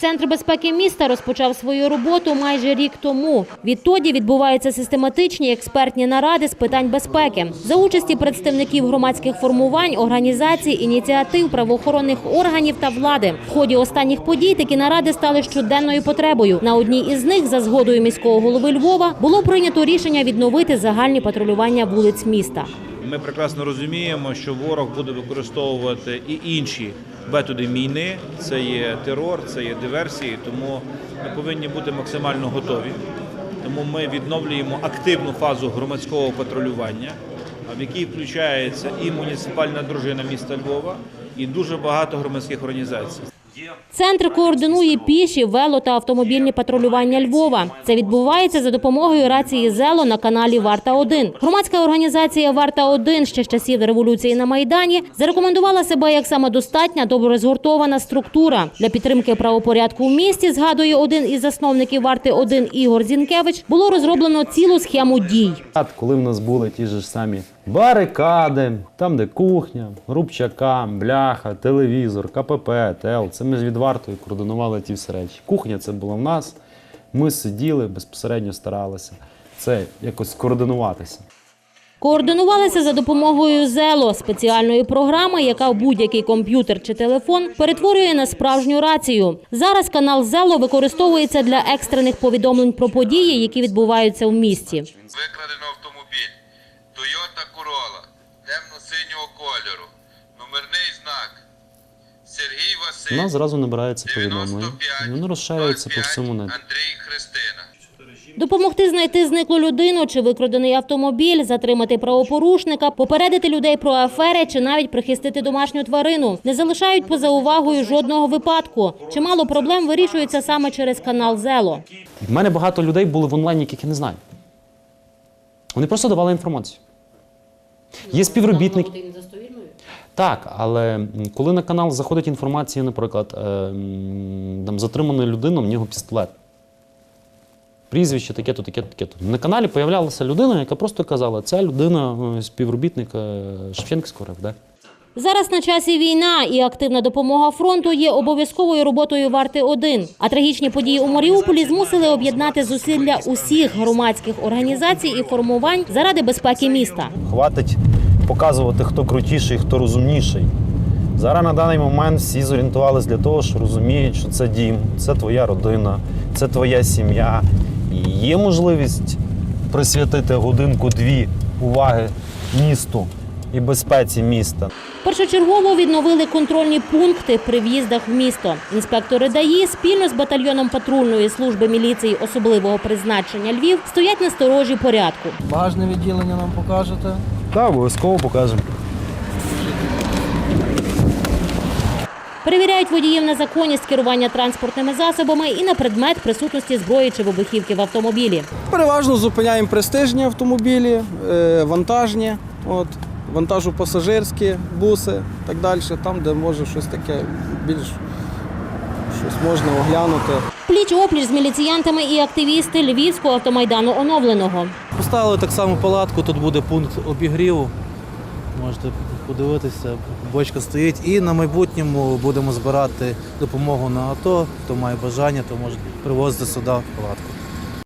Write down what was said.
Центр безпеки міста розпочав свою роботу майже рік тому. Відтоді відбуваються систематичні експертні наради з питань безпеки за участі представників громадських формувань, організацій, ініціатив, правоохоронних органів та влади. В ході останніх подій такі наради стали щоденною потребою. На одній із них, за згодою міського голови Львова, було прийнято рішення відновити загальні патрулювання вулиць міста. Ми прекрасно розуміємо, що ворог буде використовувати і інші методи війни. Це є терор, це є диверсії, тому ми повинні бути максимально готові. Тому ми відновлюємо активну фазу громадського патрулювання, в якій включається і муніципальна дружина міста Львова, і дуже багато громадських організацій. Центр координує піші, вело та автомобільні патрулювання Львова. Це відбувається за допомогою рації ЗЕЛО на каналі Варта 1 Громадська організація Варта 1 ще з часів революції на майдані зарекомендувала себе як самодостатня, добре згуртована структура для підтримки правопорядку в місті. Згадує один із засновників Варти 1 Ігор Зінкевич. Було розроблено цілу схему дій. Коли в нас були ті ж самі барикади, там, де кухня, рубчака, бляха, телевізор, КПП, ТЕЛ, це ми з відвартою координували ті всі речі. Кухня це була в нас. Ми сиділи, безпосередньо старалися це якось координуватися. Координувалися за допомогою ЗЕЛО, спеціальної програми, яка будь-який комп'ютер чи телефон перетворює на справжню рацію. Зараз канал ЗЕЛО використовується для екстрених повідомлень про події, які відбуваються в місті. Викрадено кольору. Номерний знак Сергій Василь. нас зразу набирається повідомлення. І воно розширюється по всьому неті. Андрій Христина. Допомогти знайти зниклу людину чи викрадений автомобіль, затримати правопорушника, попередити людей про афери чи навіть прихистити домашню тварину. Не залишають поза увагою жодного випадку. Чимало проблем вирішується саме через канал ЗЕЛО. В мене багато людей були в онлайні, яких я не знаю. Вони просто давали інформацію. Є співробітники. Так, але коли на канал заходить інформація, наприклад, е, там затримана людина, в нього пістолет. Прізвище таке-то, таке-то, таке-то. На каналі появлялася людина, яка просто казала, це людина е, співробітника е, Шевченківського РФД. Зараз на часі війна і активна допомога фронту є обов'язковою роботою варти 1 А трагічні події у Маріуполі змусили об'єднати зусилля усіх громадських організацій і формувань заради безпеки міста. Хватить показувати, хто крутіший, хто розумніший. Зараз на даний момент всі зорієнтувалися для того, що розуміють, що це дім, це твоя родина, це твоя сім'я. І є можливість присвятити годинку-дві уваги місту і безпеці міста. Першочергово відновили контрольні пункти при в'їздах в місто. Інспектори ДАІ спільно з батальйоном патрульної служби міліції особливого призначення Львів стоять на сторожі порядку. Багажне відділення нам покажете. Так, обов'язково покажемо. Перевіряють водіїв на законність керування транспортними засобами і на предмет присутності зброї чи вибухівки в автомобілі. Переважно зупиняємо престижні автомобілі, е, вантажні, от, вантажу-пасажирські буси, так далі, там, де може щось таке більш щось можна оглянути. Пліч опліч з міліціянтами і активісти Львівського автомайдану оновленого. Поставили так само палатку, тут буде пункт обігріву. Можете подивитися, бочка стоїть. І на майбутньому будемо збирати допомогу на АТО. Хто має бажання, то може привозити сюди палатку.